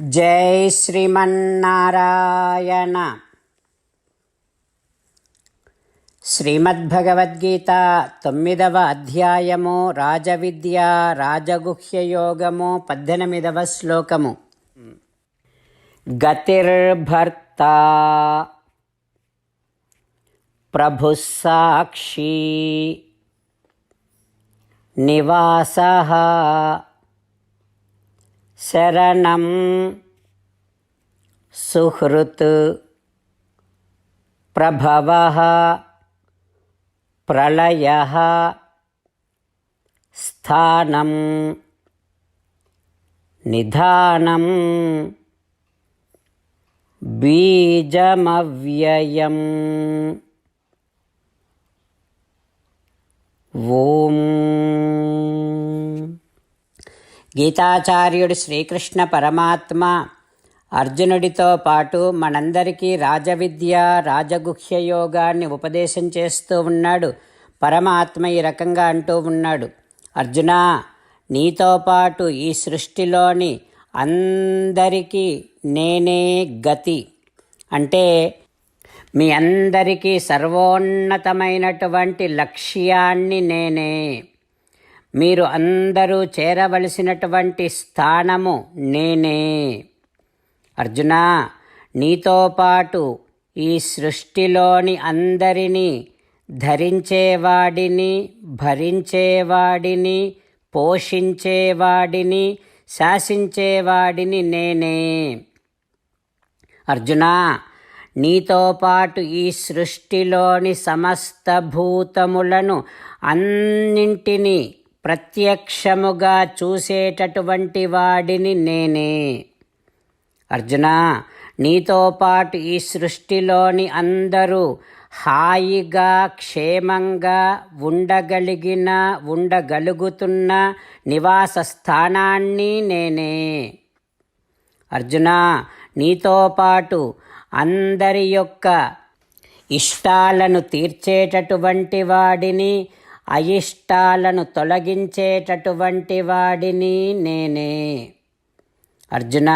జై శ్రీమన్నారాయణ. శ్రీమద్భగవద్గీత తొమ్మిదవ అధ్యాయము రాజవిద్య రాజగుహ్యయోగము పద్దెనిమిదవ శ్లోకము. గతిర్భర్త ప్రభు సాక్షి నివాస శరణం సుహృత్ ప్రభవ ప్రళయ స్థానం నిధానం బీజమవ్యయం ఓం గీతాచార్యుడు శ్రీకృష్ణ పరమాత్మ అర్జునుడితో పాటు మనందరికీ రాజవిద్య రాజగుహ్య యోగాన్ని ఉపదేశం చేస్తూ ఉన్నాడు. పరమాత్మ ఈ రకంగా అంటూ ఉన్నాడు. అర్జున నీతో పాటు ఈ సృష్టిలోని అందరికీ నేనే గతి. అంటే మీ అందరికీ సర్వోన్నతమైనటువంటి లక్ష్యాన్ని నేనే. మీరు అందరూ చేరవలసినటువంటి స్థానము నేనే. అర్జున నీతో పాటు ఈ సృష్టిలోని అందరినీ ధరించేవాడిని భరించేవాడిని పోషించేవాడిని శాసించేవాడిని నేనే. అర్జున నీతో పాటు ఈ సృష్టిలోని సమస్త భూతములను అన్నింటినీ ప్రత్యక్షముగా చూసేటటువంటి వాడిని నేనే. అర్జున నీతో పాటు ఈ సృష్టిలోని అందరూ హాయిగా క్షేమంగా ఉండగలిగిన ఉండగలుగుతున్న నివాస స్థానాన్ని నేనే. అర్జున నీతో పాటు అందరి యొక్క ఇష్టాలను తీర్చేటటువంటి వాడిని అయిష్టాలను తొలగించేటటువంటి వాడిని నేనే. అర్జున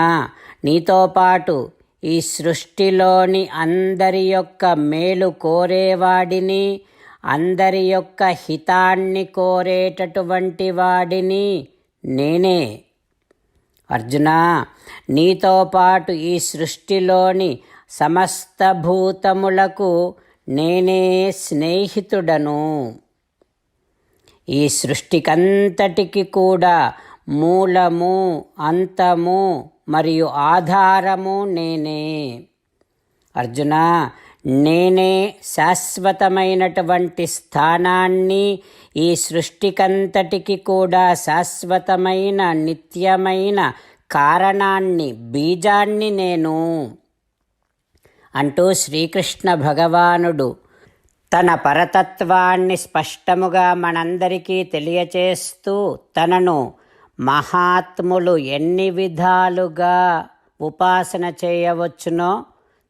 నీతో పాటు ఈ సృష్టిలోని అందరి యొక్క మేలు కోరేవాడిని అందరి యొక్క హితాన్ని కోరేటటువంటి వాడిని నేనే. అర్జున నీతో పాటు ఈ సృష్టిలోని సమస్త భూతములకు నేనే స్నేహితుడను. ఈ సృష్టికంతటికి కూడా మూలము అంతము మరియు ఆధారము నేనే. అర్జున నేనే శాశ్వతమైనటువంటి స్థానాన్ని ఈ సృష్టికంతటికి కూడా శాశ్వతమైన నిత్యమైన కారణాన్ని బీజాన్ని నేను. అంటూ శ్రీకృష్ణ భగవానుడు తన పరతత్వాన్ని స్పష్టముగా మనందరికీ తెలియచేస్తూ తనను మహాత్ములు ఎన్ని విధాలుగా ఉపాసన చేయవచ్చునో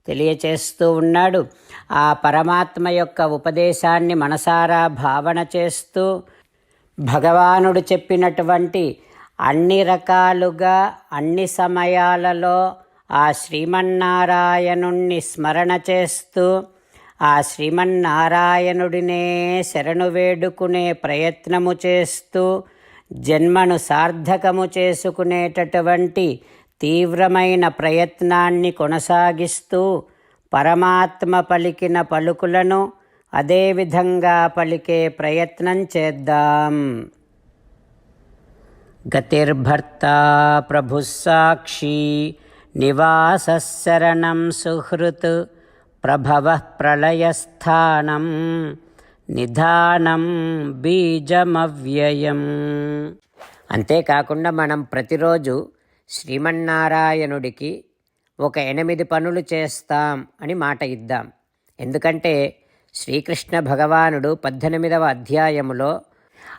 తెలియచేస్తూ ఉన్నాడు. ఆ పరమాత్మ యొక్క ఉపదేశాన్ని మనసారా భావన చేస్తూ భగవానుడు చెప్పినటువంటి అన్ని రకాలుగా అన్ని సమయాలలో ఆ శ్రీమన్నారాయణుణ్ణి స్మరణ చేస్తూ ఆ శ్రీమన్నారాయణుడినే శరణు వేడుకునే ప్రయత్నము చేస్తూ జన్మను సార్థకము చేసుకునేటటువంటి తీవ్రమైన ప్రయత్నాన్ని కొనసాగిస్తూ పరమాత్మ పలికిన పలుకులను అదేవిధంగా పలికే ప్రయత్నం చేద్దాం. గతిర్భర్త ప్రభు సాక్షి నివాసశరణం సుహృత్. ప్రభవ ప్రళయస్థానం నిధానం బీజమవ్యయం అంతేకాకుండా మనం ప్రతిరోజు శ్రీమన్నారాయణుడికి ఒక ఎనిమిది పనులు చేస్తాం అని మాట ఇద్దాం. ఎందుకంటే శ్రీకృష్ణ భగవానుడు పద్దెనిమిదవ అధ్యాయములో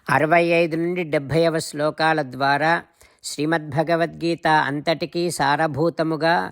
అరవై ఐదు నుండి డెబ్భైవ శ్లోకాల ద్వారా శ్రీమద్భగవద్గీత అంతటికీ సారభూతముగా